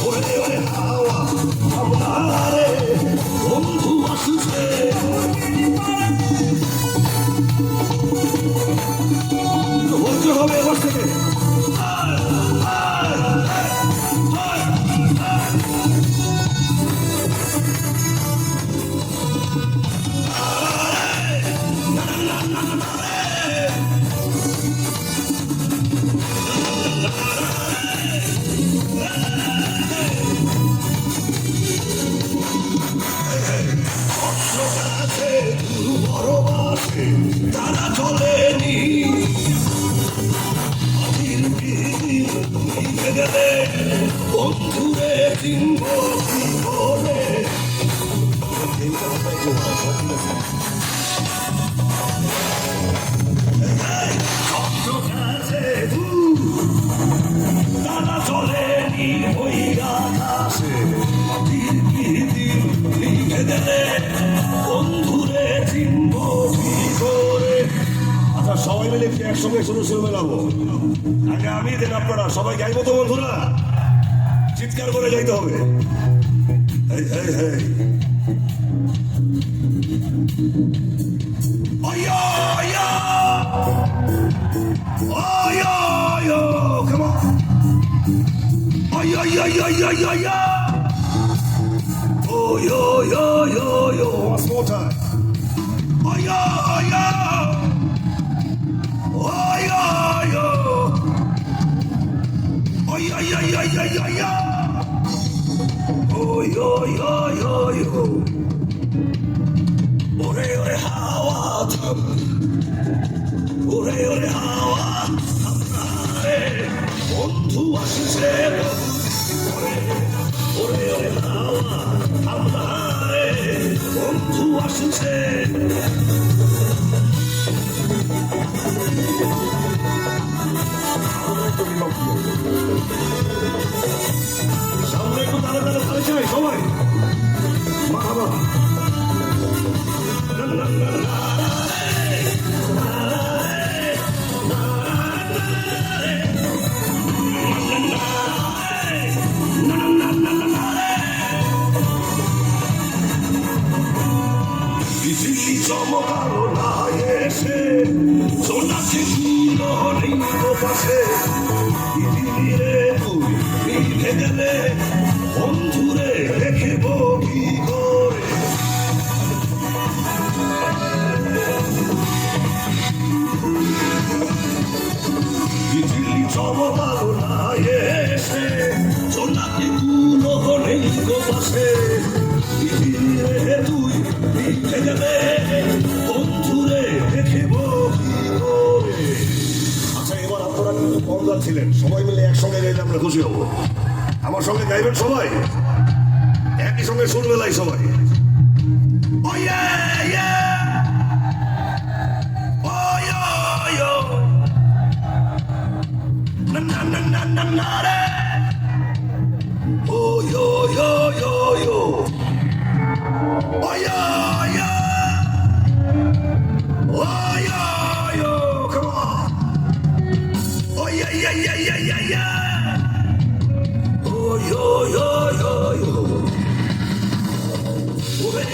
Ole, ole, ole. তারা চলেনি গেলে বন্ধুরে চিনব কি করে? আছে সবাই মিলে একটু একসঙ্গে শুরু শুরু মেলাবো আগে আমি দেন আপনারা সবাই গাইবো তো বন্ধুরা চিৎকার করে যাইতে হবে এই এই এই Ayo, ayo! Ayo, ayo! Come on! Ayo, ayo, ayo, ayo, ayo, ayo! Oh, yo, yo, yo, yo! One more time. Ayo, ayo! Ayo, Washington. চমকালো না এসে সোনাকে তুলো লিঙ্গ পাশে পৃথিবীরে তুই লিখে গেলে বন্ধুরে রেখেব কি করে বিজলি যাচ্ছিলেন সবাই মিলে একসঙ্গে গাইলে আমরা খুশি হব। আমার সঙ্গে গাইবেন সবাই? একই সঙ্গে সবাই। yo, yo, yo. Oh yeah, yeah. Oh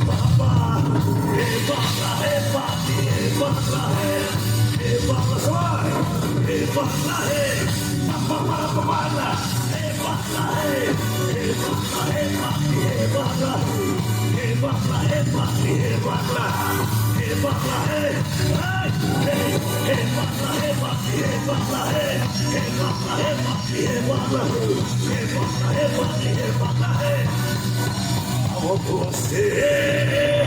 Hey! amo você.